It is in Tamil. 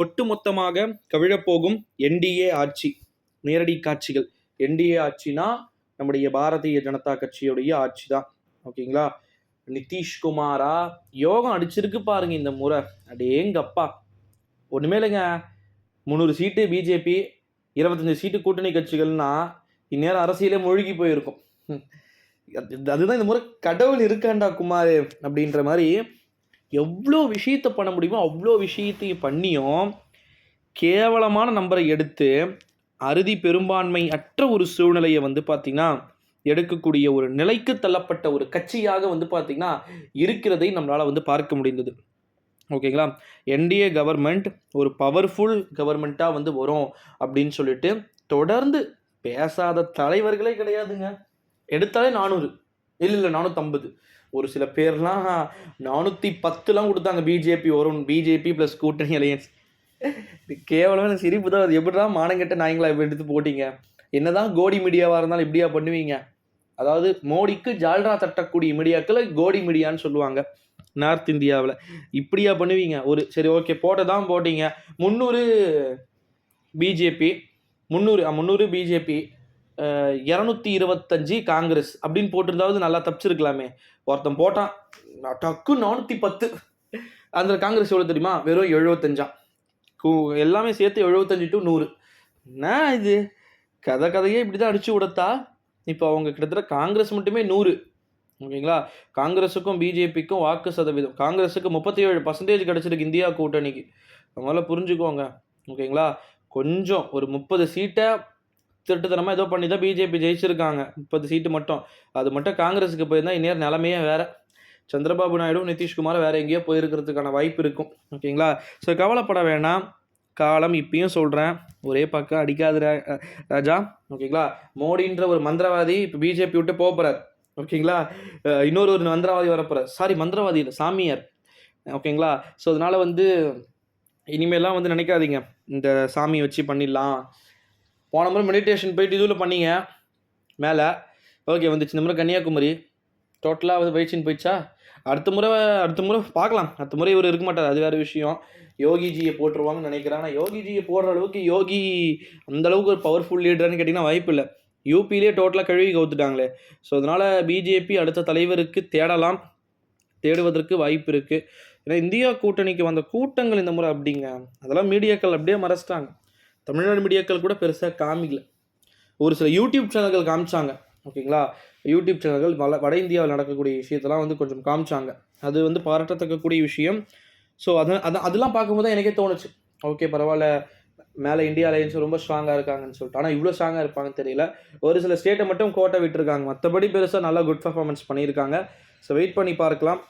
ஒட்டுமொத்தமாக கவிழப்போகும் என்டிஏ ஆட்சி நேரடி காட்சிகள். என்டிஏ ஆட்சினா நம்முடைய பாரதிய ஜனதா கட்சியுடைய ஆட்சி தான். ஓகேங்களா? நிதிஷ்குமாரா யோகம் அடிச்சிருக்கு பாருங்க இந்த முறை. அடேங்கப்பா. ஒன்றுமே இல்லைங்க. முந்நூறு சீட்டு பிஜேபி இருபத்தஞ்சி சீட்டு கூட்டணி கட்சிகள்னா இந்நேரம் அரசியலே மூழ்கி போயிருக்கும். அது- அதுதான் இந்த முறை கடவுள் இருக்காண்டா குமார் அப்படின்ற மாதிரி எவ்வளோ விஷயத்த பண்ண முடியுமோ அவ்வளோ விஷயத்தையும் பண்ணியும் கேவலமான நம்பரை எடுத்து அறுதி பெரும்பான்மை அற்ற ஒரு சூழ்நிலையை வந்து பார்த்திங்கன்னா எடுக்கக்கூடிய ஒரு நிலைக்கு தள்ளப்பட்ட ஒரு கட்சியாக வந்து பார்த்திங்கன்னா இருக்கிறதை நம்மளால் வந்து பார்க்க முடிந்தது. ஓகேங்களா? என்டிஏ கவர்மெண்ட் ஒரு பவர்ஃபுல் கவர்மெண்ட்டாக வந்து வரும் அப்படின்னு சொல்லிட்டு தொடர்ந்து பேசாத தலைவர்களே கிடையாதுங்க. எடுத்தாலே நானூறு. இல்லை இல்லை நானூற்றம்பது ஒரு சில பேர்லாம் நானூற்றி பத்துலாம் கொடுத்தாங்க பிஜேபி வரும். பிஜேபி ப்ளஸ் கூட்டணி அலையன்ஸ் இது சிரிப்பு தான். அது எப்படிடா மானங்கெட்ட நாய்ங்களா எடுத்து போட்டீங்க? என்னதான் கோடி மீடியாவாக இருந்தாலும் இப்படியா பண்ணுவீங்க? அதாவது மோடிக்கு ஜால்ரா தட்டக்கூடிய மீடியாக்களை கோடி மீடியான்னு சொல்லுவாங்க. நார்த் இந்தியாவில். இப்படியா பண்ணுவீங்க? ஒரு சரி ஓகே போட்ட தான் போட்டீங்க. முந்நூறு பிஜேபி முந்நூறு முந்நூறு பிஜேபி இரநூத்தி இருபத்தஞ்சி காங்கிரஸ் அப்படின்னு போட்டிருந்தாவது நல்லா தப்பிச்சிருக்கலாமே. ஒருத்தன் போட்டான். டக்கு நானூற்றி பத்து. அந்த காங்கிரஸ் எவ்வளோ தெரியுமா? வெறும் எழுபத்தஞ்சா. கூ எல்லாமே சேர்த்து எழுபத்தஞ்சு டு நூறு. என்ன இது? கதை கதையே இப்படி தான் அடிச்சு விடத்தா இப்போ அவங்க கிட்டத்தட்ட காங்கிரஸ் மட்டுமே நூறு. ஓகேங்களா? காங்கிரஸுக்கும் பிஜேபிக்கும் வாக்கு சதவீதம். காங்கிரஸுக்கு முப்பத்தி ஏழு பர்சன்டேஜ் கிடச்சிருக்கு இந்தியா கூட்டணிக்கு. அதனால் புரிஞ்சுக்கோங்க. ஓகேங்களா? கொஞ்சம் ஒரு முப்பது சீட்டை திருட்டுத்தனமாக ஏதோ பண்ணி தான் பிஜேபி ஜெயிச்சிருக்காங்க. முப்பது சீட்டு மட்டும். அது மட்டும் காங்கிரஸுக்கு போயிருந்தால் இந்நேரம் நிலமையே வேறு. சந்திரபாபு நாயுடு நிதிஷ்குமார் வேறு எங்கேயோ போயிருக்கிறதுக்கான வாய்ப்பு இருக்கும். ஓகேங்களா ஸோ கவலைப்பட வேணாம். காலம் இப்பயும் சொல்கிறேன் ஒரே பக்கம் அடிக்காது ரா- ராஜா. ஓகேங்களா மோடின்ற ஒரு மந்திரவாதி இப்போ பிஜேபி விட்டு போகிறார் ஓகேங்களா இன்னொரு ஒரு மந்திரவாதி வரப்போகிறார் சாரி மந்திரவாதி இல்லை சாமியார். ஓகேங்களா ஸோ அதனால் வந்து இனிமேலாம் வந்து நினைக்காதீங்க. இந்த சாமியை வச்சு பண்ணிடலாம். போன முறை மெடிடேஷன் போயிட்டு இதுவில் பண்ணிங்க. மேலே. ஓகே வந்துச்சு. இந்த முறை கன்னியாகுமரி. டோட்டலாக வந்து பயிற்சின்னு போயிடுச்சா? அடுத்த முறை அடுத்த முறை பார்க்கலாம். அடுத்த முறை இவர் இருக்க மாட்டார். அது வேறு விஷயம். யோகிஜியை போட்டுருவாங்கன்னு நினைக்கிறேன் ஆனால் யோகிஜியை போடுற அளவுக்கு யோகி அந்தளவுக்கு ஒரு பவர்ஃபுல் லீடர்னு கேட்டிங்கன்னா வாய்ப்பு இல்லை. யூபியிலே டோட்டலாக கழுவி கவுத்துட்டாங்களே. ஸோ அதனால் பிஜேபி அடுத்த தலைவருக்கு தேடலாம். தேடுவதற்கு வாய்ப்பு இருக்குது ஏன்னா இந்தியா கூட்டணிக்கு வந்த கூட்டங்கள் இந்த முறை அப்படிங்க. அதெல்லாம் மீடியாக்கள் அப்படியே மறைச்சிட்டாங்க. தமிழ்நாடு மீடியாக்கள் கூட பெருசாக காமிக்கல. ஒரு சில யூடியூப் சேனல்கள் காமிச்சாங்க. ஓகேங்களா? யூடியூப் சேனல்கள் வட வட இந்தியாவில் நடக்கக்கூடிய விஷயத்தெல்லாம் வந்து கொஞ்சம் காமிச்சாங்க. அது வந்து பாராட்டத்தக்கக்கூடிய விஷயம். ஸோ அது அது அதெல்லாம் பார்க்கும்போது தான் எனக்கே தோணுச்சு. ஓகே பரவாயில்ல. மேலே இந்தியா அலையன்ஸ் ரொம்ப ஸ்ட்ராங்காக இருக்காங்கன்னு சொல்லிட்டு. ஆனால் இவ்வளோ ஸ்ட்ராங்காக இருப்பாங்கன்னு தெரியல. ஒரு சில ஸ்டேட்டை மட்டும் கோட்டை விட்டுருக்காங்க. மற்றபடி பெருசாக நல்லா குட் பர்ஃபார்மன்ஸ் பண்ணியிருக்காங்க. ஸோ வெயிட் பண்ணி பார்க்கலாம்.